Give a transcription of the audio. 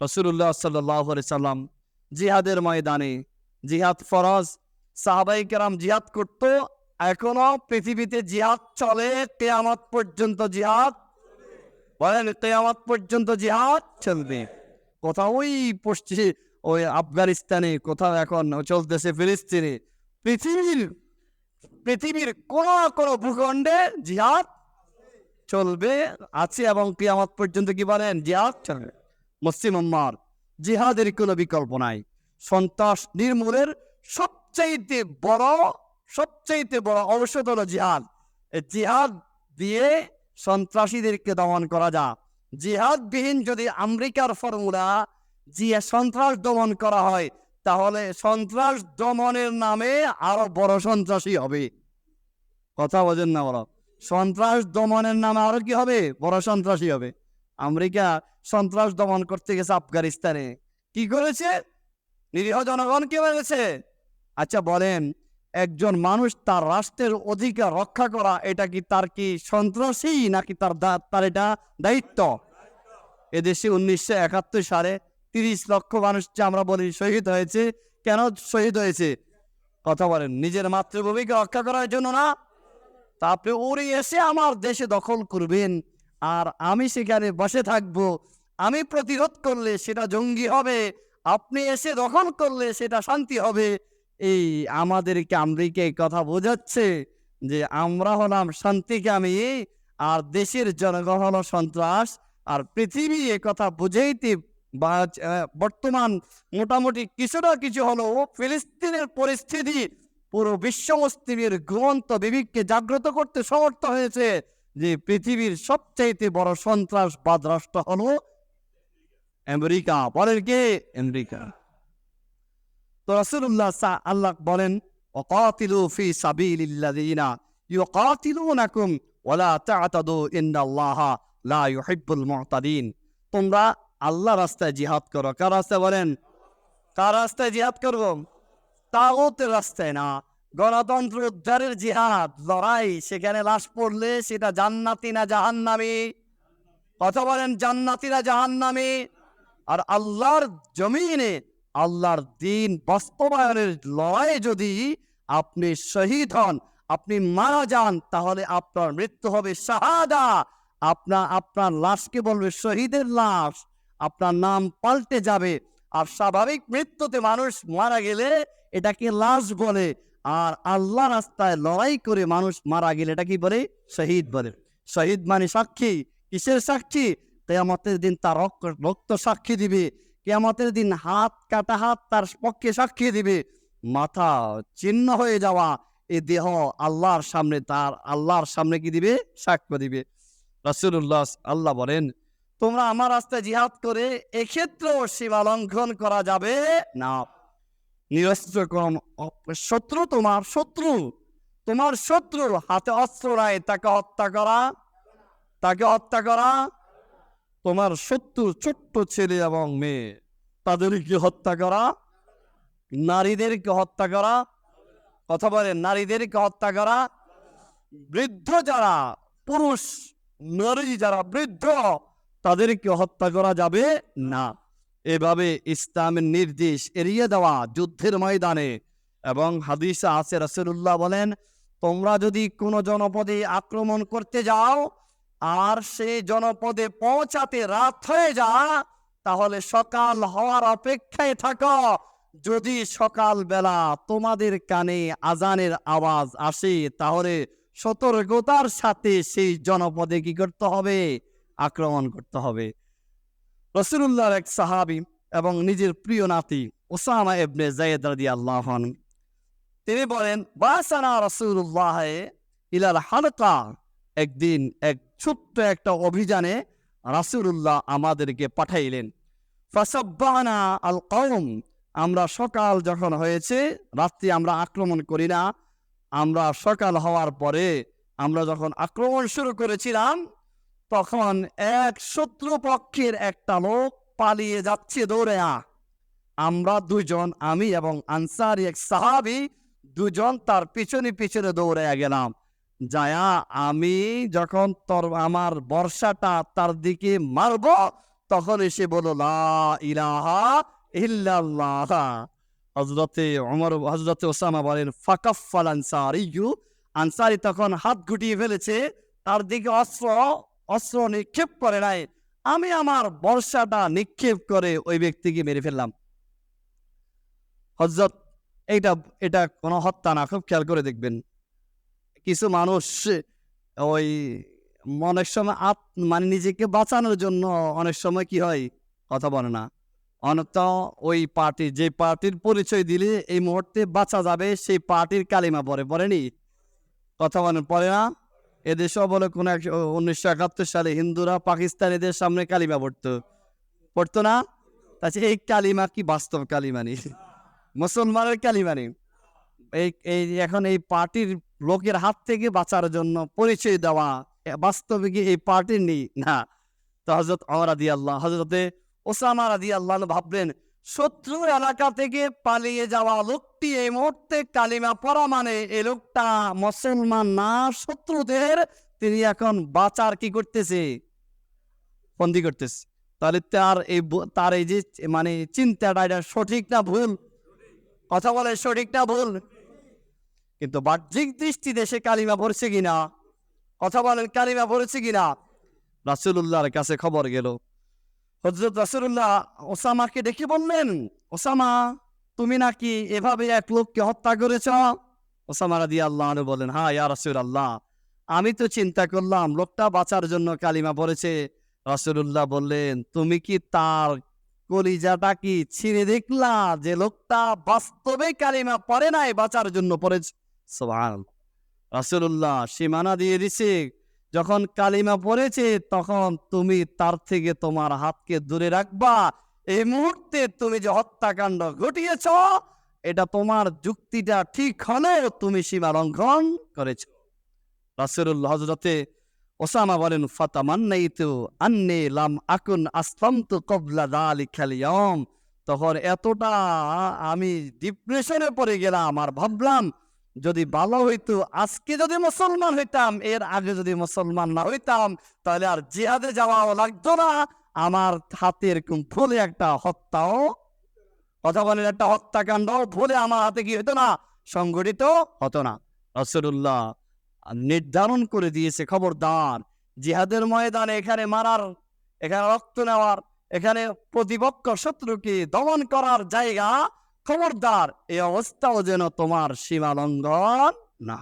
রসুল্লাহ সাল্লাহ সাল্লাম জিহাদের ময়দানে জিহাদ ফরজ সাহাবাই কেরাম জিহাদ করত, এখনও পৃথিবীতে জিহাদ চলে, কেয়ামত পর্যন্ত জিহাদ বলেন কেয়ামত পর্যন্ত জিহাদ চলবে। কোথাও ওই পশ্চিম, ওই আফগানিস্তানে, কোথাও এখন চলতেছে ফিলিস্তিনে, পৃথিবীর পৃথিবীর কোন কোনো ভূখণ্ডে জিহাদ চলবে, আছে এবং কিয়ামত পর্যন্ত কি বলেন? জিহাদ চলবে। মুসলিম জিহাদের কোনো বিকল্প নাই। সন্ত্রাস নির্মূলের সবচাইতে বড় সবচাইতে বড় ঔষধ হলো জিহাদ। জিহাদ দিয়ে সন্ত্রাসীদেরকে দমন করা যা জিহাদবিহীন যদি আমেরিকার ফর্মুলা জিয়া সন্ত্রাস দমন করা হয়, তাহলে সন্ত্রাস দমনের নামে আরও বড় সন্ত্রাসী হবে। কথা বোঝেন না বড় সন্ত্রাস দমনের নামে আরও কি হবে? বড় সন্ত্রাসী হবে। আমেরিকা সন্ত্রাস দমন করতে গেছে আফগানিস্তানে। কি করেছে? নিরীহ জনগণকে মেরেছে। আচ্ছা বলেন, একজন মানুষ তার রাষ্ট্রের অধিকার রক্ষা করা, এটা কি তার কি সন্ত্রাসী নাকি তার তার এটা দায়িত্ব? এদেশে উনিশশো একাত্তর সালে তিরিশ লক্ষ মানুষ যে আমরা বলি শহীদ হয়েছে, কেন শহীদ হয়েছে? কথা বলেন, নিজের মাতৃভূমিকে রক্ষা করার জন্য না। তা আপনি উড়ে এসে আমার দেশে দখল করবেন। আর আমি সেখানে বসে থাকব। আমি প্রতিরোধ করলে সেটা জঙ্গি হবে। আপনি এসে দখল করলে সেটা শান্তি হবে। এই আমাদেরকে আমেরিকা কথা বোঝাচ্ছে যে আমরা হলাম শান্তিকামী আর দেশের জনগণ সন্ত্রাস আর পৃথিবী এ কথা বুঝাইতে বর্তমান মোটামুটি কিছু না কিছু হলো ফিলিস্তিনের পরিস্থিতি পুরো বিশ্ব মুসলিমের ঘুমন্ত বিবেককে জাগ্রত করতে সমর্থ হয়েছে। যে পৃথিবীর সবচাইতে বড় সন্ত্রাসবাদ রাষ্ট্র হল আমেরিকা। বলেন কে? আমেরিকা। তো রাসুল্লাহ শাহ আল্লাহ বলেন অকাতিলু ফি সাবিলিল্লাযিনা ইউকাতিলুনাকুম ওয়ালা তা'তাদু ইন্নাল্লাহা লা ইউহিব্বুল মু'তাদিন। তোমরা আল্লাহ রাস্তায় জিহাদ করো। কার রাস্তায় বলেন? কার রাস্তায় জিহাদ করব? তাগুতের রাস্তায় না। গণতন্ত্র উদ্ধারের জিহাদ, লড়াই, সেখানে লাশ পড়লে সেটা জান্নাতি না জাহান্নামি? কথা বলেন, জান্নাতি না জাহান্নামি? আর আল্লাহর জমিনে, আল্লাহর দিন বাস্তবায়নের লড়াই যদি আপনি শহীদ হন, আপনি মারা যান, তাহলে আপনার মৃত্যু হবে শাহাদা। আপনার আপনার লাশকে বলবে শহীদের লাশ, আপনার নাম পাল্টে যাবে। আর স্বাভাবিক মৃত্যুতে মানুষ মারা গেলে এটাকে লাশ বলে। আর আল্লাহ রাস্তায় লড়াই করে মানুষ মারা গেলে এটা কি বলে? শহীদ বলে। শহীদ মানে সাক্ষী। কিসের সাক্ষী? কেয়ামতের দিন তার রক্ত সাক্ষী দিবে। কেয়ামতের দিন হাত কাটা হাত তার পক্ষে সাক্ষী দিবে। মাথা চিহ্ন হয়ে যাওয়া এই দেহ আল্লাহর সামনে তার, আল্লাহর সামনে কি দিবে? সাক্ষ্য দিবে। রাসূলুল্লাহ আল্লাহ বলেন, তোমরা আমার রাস্তায় জিহাদ করে এক্ষেত্রেও সীমা লঙ্ঘন করা যাবে না। নিরস্ত্র কম শত্রু তোমার শত্রু। তোমার শত্রুর হাতে অস্ত্র নাই, তাকে হত্যা করা। তাকে হত্যা করা। তোমার শত্রু, ছোট্ট ছেলে এবং মেয়ে, তাদেরকে হত্যা করা। নারীদেরকে হত্যা করা। কথা বলেন নারীদেরকে হত্যা করা। বৃদ্ধ যারা, পুরুষ, নারী যারা বৃদ্ধ, তাদেরকে হত্যা করা যাবে না। এভাবে ইসলামের নির্দেশ এড়িয়ে দেওয়া যুদ্ধের ময়দানে। এবং হাদিসা আছে, রাসূলুল্লাহ বলেন, তোমরা যদি কোনো জনপদে আক্রমণ করতে যাও আর সেই জনপদে পৌঁছাতে রাত হয়ে যা তাহলে সকাল হওয়ার অপেক্ষায় থাকো। যদি সকাল বেলা তোমাদের কানে আজানের আওয়াজ আসে, তাহলে সতর্কতার সাথে সেই জনপদে কি করতে হবে? আক্রমণ করতে হবে। রসুল্লাহর এক সাহাবি এবং নিজের প্রিয় নাতি ওসামা এবনে জায়েদ রাদি আল্লাহন তিনি বলেন, বাসানা রসুল্লাহ ইলাল হালকা। একদিন এক ছোট্ট একটা অভিযানে রাসূলুল্লাহ আমাদেরকে পাঠাইলেন। ফাসাব্বানা আল কওম। আমরা সকাল যখন হয়েছে, রাত্রি আমরা আক্রমণ করি না। আমরা সকাল হওয়ার পরে আমরা যখন আক্রমণ শুরু করেছিলাম তখন এক শত্রু পক্ষের একটা লোক পালিয়ে যাচ্ছে দৌড়ে আমরা দুজন আমি এবং আনসারি এক সাহাবি দুজন তার পিছনে পিছনে দৌড়ে গেলাম। যায়া আমি যখন তোর আমার বর্ষাটা তার দিকে মারব, তখন এসে বলো ইলাহা ইল্লাল্লাহ। হজরতে অমর হজরতে ওসামা বলেন ফাকাফাল আনসারি আনসারি তখন হাত গুটিয়ে ফেলেছে, তার দিকে অস্ত্র অস্ত্র নিক্ষেপ করে নাই। আমি আমার বর্ষাটা নিক্ষেপ করে ওই ব্যক্তিকে মেরে ফেললাম। হজরত এইটা, এটা কোনো হত্যা না, খুব খেয়াল করে দেখবেন। কিছু মানুষ ওই অনেক সময় আত মানে নিজেকে বাঁচানোর জন্য অনেক সময় কি হয়, কথা বলে না। অনেকটা ওই পার্টি, যে পার্টির পরিচয় দিলে এই মুহূর্তে বাঁচা যাবে, সেই পার্টির কালিমা পরে, পড়েনি? কথা বলেন পরে না? কোনো এক উনিশশো একাত্তর সালে হিন্দুরা পাকিস্তানিদের সামনে কালিমা পড়তো। পড়তো না? তাছাড়া এই কালিমা কি বাস্তব কালিমানি মুসলমানের কালিমা নেই এই এই এখন এই পার্টির লোকের হাত থেকে বাঁচার জন্য পরিচয় দেওয়া বাস্তবে কি এই পার্টির নেই না। তো হজরত আমার আদি আল্লাহ হজরতে ওসামা আদি আল্লাহ ভাবলেন শত্রুর এলাকা থেকে পালিয়ে যাওয়া লোকটি এই মুহূর্তে কালিমা পড়া মানে এই লোকটা মুসলমান না, শত্রুদের তিনি এখন বাঁচার কি করতেছে? বন্দি করতেছে। তাহলে তার এই তার এই যে মানে চিন্তাটা এটা সঠিক না ভুল? কথা বলে সঠিক না ভুল? কিন্তু বাহ্যিক দৃষ্টিতে সে কালিমা পড়ছে কিনা? কথা বলেন, কালিমা পড়েছে কিনা? রাসুল্লাহর কাছে খবর গেল। হজরত রাসুল্লাহ ওসামাকে ডেকে বললেন, ওসামা, তুমি নাকি এভাবে এক লোককে হত্যা করেছ? ওসামা রাদি আল্লাহ বলেন হ্যাঁ ইয়া রাসুল আল্লাহ আমি তো চিন্তা করলাম, লোকটা বাঁচার জন্য কালিমা পড়েছে। রাসুল্লাহ বললেন, তুমি কি তার কলিজাটা কি ছিঁড়ে দেখলা যে লোকটা বাস্তবে কালিমা পড়ে নাই, বাঁচার জন্য পড়েছে? রাসুল্লাহ সীমানা দিয়ে দিছে যখন কালিমা পড়েছে, তখন তুমি তার থেকে তোমার হাতকে দূরে রাখবা। এই মুহূর্তে তুমি যে হত্যাকাণ্ড ঘটিয়েছ, এটা তোমার যুক্তিটা ঠিক হলেও তুমি সীমা লঙ্ঘন করেছ। রাসুল্লাহ হজরতে ওসামা বলেন, ফাতামান্নাইতু আন্নে লাম আকুন আসলামতু কবলা দালি ইয়াউম। তখন এতটা আমি ডিপ্রেশনে পড়ে গেলাম আর ভাবলাম যদি ভালো হইতো, আজকে যদি মুসলমান হইতাম, এর আগে যদি মুসলমান না হইতাম, তাহলে আর জিহাদে যাওয়াও লাগতো না। আমার হাতে এরকম ফুলে একটা হত্যাও কথা বলেন, একটা হত্যাকাণ্ড ভুলে আমার হাতে কি হতো না? সংগঠিত হতো না। রসুল্লাহ নির্ধারণ করে দিয়েছে, খবরদার। জিহাদের ময়দানে এখানে মারার, এখানে রক্ত নেওয়ার, এখানে প্রতিপক্ষ শত্রুকে দমন করার জায়গা খবরদার এই অবস্থাও যেন তোমার সীমা লঙ্ঘন না।